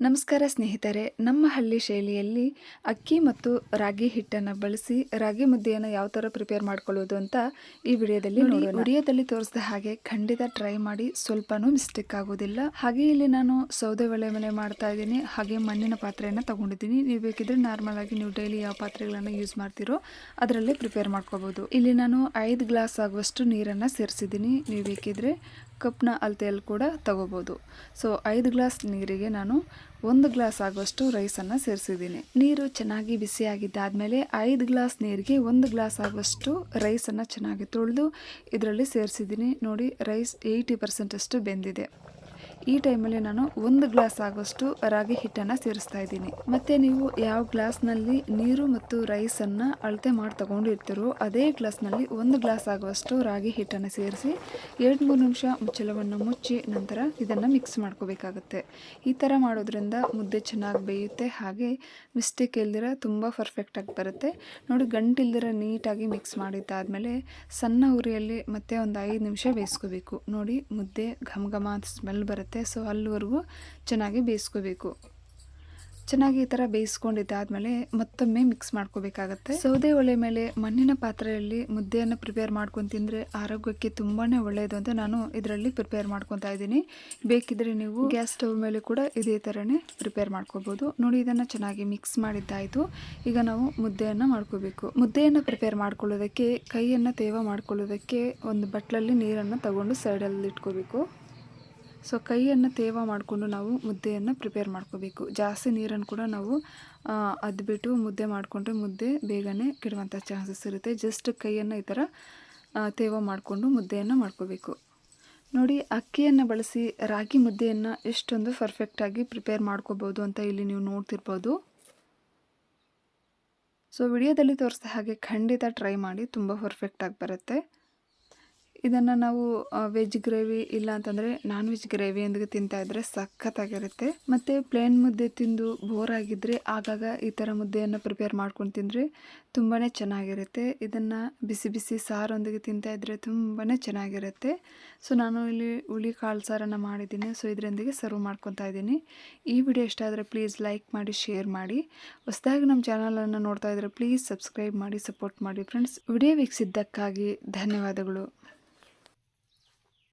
ನಮಸ್ಕಾರ ಸ್ನೇಹಿತರೆ ನಮ್ಮ ಹಳ್ಳಿ ಶೈಲಿಯಲ್ಲಿ ಅಕ್ಕಿ ಮತ್ತು ರಾಗಿ ಹಿಟ್ಟನ್ನು ಬಳಸಿ ರಾಗಿ ಮುದ್ದೆಯನ್ನು ಯಾವ ಥರ ಪ್ರಿಪೇರ್ ಮಾಡ್ಕೊಳ್ಳೋದು ಅಂತ ಈ ವಿಡಿಯೋದಲ್ಲಿ ನೋಡಿ ವಿಡಿಯೋದಲ್ಲಿ ತೋರಿಸಿದ ಹಾಗೆ ಖಂಡಿತ ಟ್ರೈ ಮಾಡಿ ಸ್ವಲ್ಪನೂ ಮಿಸ್ಟೇಕ್ ಆಗೋದಿಲ್ಲ. ಹಾಗೆ ಇಲ್ಲಿ ನಾನು ಸೌದೆ ಒಲೆ ಮೇಲೆ ಮಾಡ್ತಾ ಇದ್ದೀನಿ. ಹಾಗೆ ಮಣ್ಣಿನ ಪಾತ್ರೆಯನ್ನು ತಗೊಂಡಿದ್ದೀನಿ. ನೀವು ಬೇಕಿದ್ರೆ ನಾರ್ಮಲ್ ಆಗಿ ನೀವು ಡೈಲಿ ಯಾವ ಪಾತ್ರೆಗಳನ್ನು ಯೂಸ್ ಮಾಡ್ತೀರೋ ಅದರಲ್ಲೇ ಪ್ರಿಪೇರ್ ಮಾಡ್ಕೋಬೋದು. ಇಲ್ಲಿ ನಾನು ಐದು ಗ್ಲಾಸ್ ಆಗುವಷ್ಟು ನೀರನ್ನು ಸೇರಿಸಿದ್ದೀನಿ. ನೀವು ಬೇಕಿದ್ರೆ ಕಪ್ನ ಅಳತೆಯಲ್ಲಿ ಕೂಡ ತಗೋಬೋದು. ಸೊ ಐದು ಗ್ಲಾಸ್ ನೀರಿಗೆ ನಾನು ಒಂದು ಗ್ಲಾಸ್ ಆಗುವಷ್ಟು ರೈಸನ್ನು ಸೇರಿಸಿದ್ದೀನಿ. ನೀರು ಚೆನ್ನಾಗಿ ಬಿಸಿಯಾಗಿದ್ದಾದಮೇಲೆ ಐದು ಗ್ಲಾಸ್ ನೀರಿಗೆ ಒಂದು ಗ್ಲಾಸ್ ಆಗುವಷ್ಟು ರೈಸನ್ನು ಚೆನ್ನಾಗಿ ತೊಳೆದು ಇದರಲ್ಲಿ ಸೇರಿಸಿದ್ದೀನಿ. ನೋಡಿ, ರೈಸ್ ಏಯ್ಟಿ ಪರ್ಸೆಂಟಷ್ಟು ಬೆಂದಿದೆ. ಈ ಟೈಮಲ್ಲಿ ನಾನು ಒಂದು ಗ್ಲಾಸ್ ಆಗೋಷ್ಟು ರಾಗಿ ಹಿಟ್ಟನ್ನು ಸೇರಿಸ್ತಾ ಇದ್ದೀನಿ. ಮತ್ತು ನೀವು ಯಾವ ಗ್ಲಾಸ್ನಲ್ಲಿ ನೀರು ಮತ್ತು ರೈಸನ್ನು ಅಳತೆ ಮಾಡಿ ತಗೊಂಡಿರ್ತೀರೋ ಅದೇ ಗ್ಲಾಸ್ನಲ್ಲಿ ಒಂದು ಗ್ಲಾಸ್ ಆಗುವಷ್ಟು ರಾಗಿ ಹಿಟ್ಟನ್ನು ಸೇರಿಸಿ ಎರಡು ಮೂರು ನಿಮಿಷ ಮುಚ್ಚಳವನ್ನು ಮುಚ್ಚಿ ನಂತರ ಇದನ್ನು ಮಿಕ್ಸ್ ಮಾಡ್ಕೋಬೇಕಾಗುತ್ತೆ. ಈ ಥರ ಮಾಡೋದ್ರಿಂದ ಮುದ್ದೆ ಚೆನ್ನಾಗಿ ಬೇಯುತ್ತೆ. ಹಾಗೆ ಮಿಸ್ಟೇಕ್ ಇಲ್ದಿರ ತುಂಬ ಪರ್ಫೆಕ್ಟಾಗಿ ಬರುತ್ತೆ. ನೋಡಿ, ಗಂಟಿಲ್ದಿರ ನೀಟಾಗಿ ಮಿಕ್ಸ್ ಮಾಡಿದ್ದಾದಮೇಲೆ ಸಣ್ಣ ಉರಿಯಲ್ಲಿ ಮತ್ತೆ ಒಂದು ಐದು ನಿಮಿಷ ಬೇಯಿಸ್ಕೋಬೇಕು. ನೋಡಿ, ಮುದ್ದೆ ಘಮ ಘಮ ಸ್ಮೆಲ್ ಬರುತ್ತೆ. ಸೊ ಅಲ್ಲಿವರೆಗೂ ಚೆನ್ನಾಗಿ ಬೇಯಿಸ್ಕೋಬೇಕು. ಚೆನ್ನಾಗಿ ಈ ಥರ ಬೇಯಿಸ್ಕೊಂಡಿದ್ದಾದಮೇಲೆ ಮತ್ತೊಮ್ಮೆ ಮಿಕ್ಸ್ ಮಾಡ್ಕೋಬೇಕಾಗತ್ತೆ. ಸೌದೆ ಒಲೆ ಮೇಲೆ ಮಣ್ಣಿನ ಪಾತ್ರೆಯಲ್ಲಿ ಮುದ್ದೆಯನ್ನು ಪ್ರಿಪೇರ್ ಮಾಡ್ಕೊಂಡು ತಿಂದರೆ ಆರೋಗ್ಯಕ್ಕೆ ತುಂಬಾ ಒಳ್ಳೆಯದು ಅಂತ ನಾನು ಇದರಲ್ಲಿ ಪ್ರಿಪೇರ್ ಮಾಡ್ಕೊತಾ ಇದ್ದೀನಿ. ಬೇಕಿದ್ರೆ ನೀವು ಗ್ಯಾಸ್ ಸ್ಟವ್ ಮೇಲೆ ಕೂಡ ಇದೇ ಥರನೇ ಪ್ರಿಪೇರ್ ಮಾಡ್ಕೋಬೋದು. ನೋಡಿ, ಇದನ್ನು ಚೆನ್ನಾಗಿ ಮಿಕ್ಸ್ ಮಾಡಿದ್ದಾಯಿತು. ಈಗ ನಾವು ಮುದ್ದೆಯನ್ನು ಮಾಡ್ಕೋಬೇಕು. ಮುದ್ದೆಯನ್ನು ಪ್ರಿಪೇರ್ ಮಾಡ್ಕೊಳ್ಳೋದಕ್ಕೆ, ಕೈಯನ್ನು ತೇವ ಮಾಡ್ಕೊಳ್ಳೋದಕ್ಕೆ ಒಂದು ಬಟ್ಲಲ್ಲಿ ನೀರನ್ನು ತಗೊಂಡು ಸೈಡಲ್ಲಿ ಇಟ್ಕೋಬೇಕು ಸೊ ಕೈಯನ್ನು ತೇವ ಮಾಡಿಕೊಂಡು ನಾವು ಮುದ್ದೆಯನ್ನು ಪ್ರಿಪೇರ್ ಮಾಡ್ಕೋಬೇಕು. ಜಾಸ್ತಿ ನೀರನ್ನು ಕೂಡ ನಾವು ಅದ್ಬಿಟ್ಟು ಮುದ್ದೆ ಮಾಡಿಕೊಂಡ್ರೆ ಮುದ್ದೆ ಬೇಗನೆ ಕೆಡುವಂಥ ಚಾನ್ಸಸ್ ಇರುತ್ತೆ. ಜಸ್ಟ್ ಕೈಯನ್ನು ಈ ಥರ ತೇವ ಮಾಡಿಕೊಂಡು ಮುದ್ದೆಯನ್ನು ಮಾಡ್ಕೋಬೇಕು. ನೋಡಿ, ಅಕ್ಕಿಯನ್ನು ಬಳಸಿ ರಾಗಿ ಮುದ್ದೆಯನ್ನು ಎಷ್ಟೊಂದು ಪರ್ಫೆಕ್ಟಾಗಿ ಪ್ರಿಪೇರ್ ಮಾಡ್ಕೋಬೋದು ಅಂತ ಇಲ್ಲಿ ನೀವು ನೋಡ್ತಿರ್ಬೋದು. ಸೊ ವಿಡಿಯೋದಲ್ಲಿ ತೋರಿಸಿದ ಹಾಗೆ ಖಂಡಿತ ಟ್ರೈ ಮಾಡಿ, ತುಂಬ ಪರ್ಫೆಕ್ಟಾಗಿ ಬರುತ್ತೆ. ಇದನ್ನು ನಾವು ವೆಜ್ ಗ್ರೇವಿ ಇಲ್ಲ ಅಂತಂದರೆ ನಾನ್ ವೆಜ್ ತಿಂತಾ ತಿಂತಾಯಿದ್ರೆ ಸಖತ್ತಾಗಿರುತ್ತೆ. ಮತ್ತು ಪ್ಲೇನ್ ಮುದ್ದೆ ತಿಂದು ಬೋರ್ ಆಗಿದ್ದರೆ ಆಗಾಗ ಈ ಥರ ಮುದ್ದೆಯನ್ನು ಪ್ರಿಪೇರ್ ಮಾಡ್ಕೊಂಡು ತಿಂದರೆ ತುಂಬಾ ಚೆನ್ನಾಗಿರುತ್ತೆ. ಇದನ್ನು ಬಿಸಿ ಬಿಸಿ ಸಾರೊಂದಿಗೆ ತಿಂತಾಯಿದ್ರೆ ತುಂಬಾ ಚೆನ್ನಾಗಿರುತ್ತೆ. ಸೊ ನಾನು ಇಲ್ಲಿ ಹುಳಿ ಕಾಳು ಸಾರನ್ನು ಮಾಡಿದ್ದೀನಿ. ಸೊ ಇದರೊಂದಿಗೆ ಸರ್ವ್ ಮಾಡ್ಕೊತಾ ಇದ್ದೀನಿ. ಈ ವಿಡಿಯೋ ಇಷ್ಟ ಆದರೆ ಪ್ಲೀಸ್ ಲೈಕ್ ಮಾಡಿ ಶೇರ್ ಮಾಡಿ. ಹೊಸದಾಗಿ ನಮ್ಮ ಚಾನಲನ್ನು ನೋಡ್ತಾ ಇದ್ದರೆ ಪ್ಲೀಸ್ ಸಬ್ಸ್ಕ್ರೈಬ್ ಮಾಡಿ ಸಪೋರ್ಟ್ ಮಾಡಿ ಫ್ರೆಂಡ್ಸ್ ವಿಡಿಯೋ ವೀಕ್ಷಿಸಿದ್ದಕ್ಕಾಗಿ ಧನ್ಯವಾದಗಳು.